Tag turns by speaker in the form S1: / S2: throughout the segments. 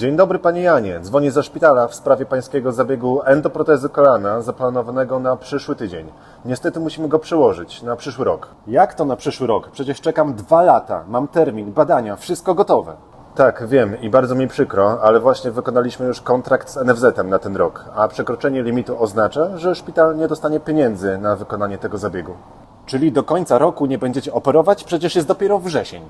S1: Dzień dobry panie Janie, dzwonię ze szpitala w sprawie pańskiego zabiegu endoprotezy kolana zaplanowanego na przyszły tydzień. Niestety musimy go przełożyć na przyszły rok. Jak to na przyszły rok? Przecież czekam dwa lata, mam termin, badania, wszystko gotowe. Tak, wiem i bardzo mi przykro, ale właśnie wykonaliśmy już kontrakt z NFZ-em na ten rok, a przekroczenie limitu oznacza, że szpital nie dostanie pieniędzy na wykonanie tego zabiegu. Czyli do końca roku nie będziecie operować? Przecież jest dopiero wrzesień.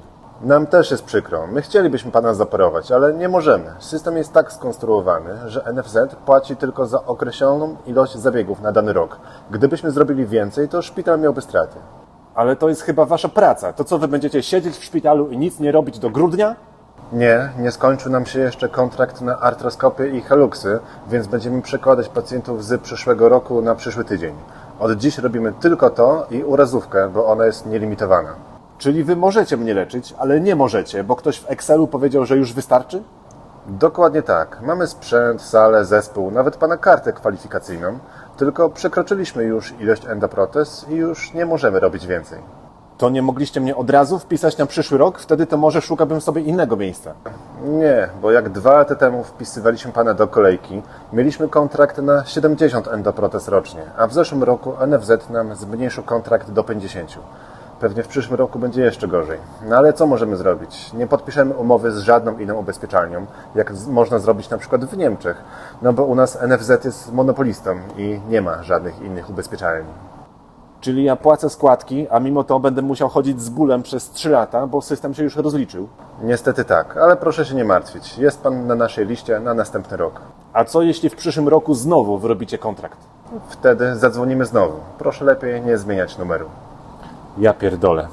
S1: Nam też jest przykro. My chcielibyśmy pana zaoperować, ale nie możemy. System jest tak skonstruowany, że NFZ płaci tylko za określoną ilość zabiegów na dany rok. Gdybyśmy zrobili więcej, to szpital miałby straty. Ale to jest chyba wasza praca. To co, wy będziecie siedzieć w szpitalu i nic nie robić do grudnia? Nie, nie skończył nam się jeszcze kontrakt na artroskopię i haluksy, więc będziemy przekładać pacjentów z przyszłego roku na przyszły tydzień. Od dziś robimy tylko to i urazówkę, bo ona jest nielimitowana. Czyli wy możecie mnie leczyć, ale nie możecie, bo ktoś w Excelu powiedział, że już wystarczy? Dokładnie tak. Mamy sprzęt, salę, zespół, nawet pana kartę kwalifikacyjną, tylko przekroczyliśmy już ilość endoprotez i już nie możemy robić więcej. To nie mogliście mnie od razu wpisać na przyszły rok? Wtedy to może szukałbym sobie innego miejsca. Nie, bo jak dwa lata temu wpisywaliśmy pana do kolejki, mieliśmy kontrakt na 70 endoprotez rocznie, a w zeszłym roku NFZ nam zmniejszył kontrakt do 50. Pewnie w przyszłym roku będzie jeszcze gorzej. No ale co możemy zrobić? Nie podpiszemy umowy z żadną inną ubezpieczalnią, jak można zrobić na przykład w Niemczech, no bo u nas NFZ jest monopolistą i nie ma żadnych innych ubezpieczalni. Czyli ja płacę składki, a mimo to będę musiał chodzić z bólem przez 3 lata, bo system się już rozliczył? Niestety tak, ale proszę się nie martwić. Jest pan na naszej liście na następny rok. A co jeśli w przyszłym roku znowu wyrobicie kontrakt? Wtedy zadzwonimy znowu. Proszę lepiej nie zmieniać numeru. Ja pierdolę.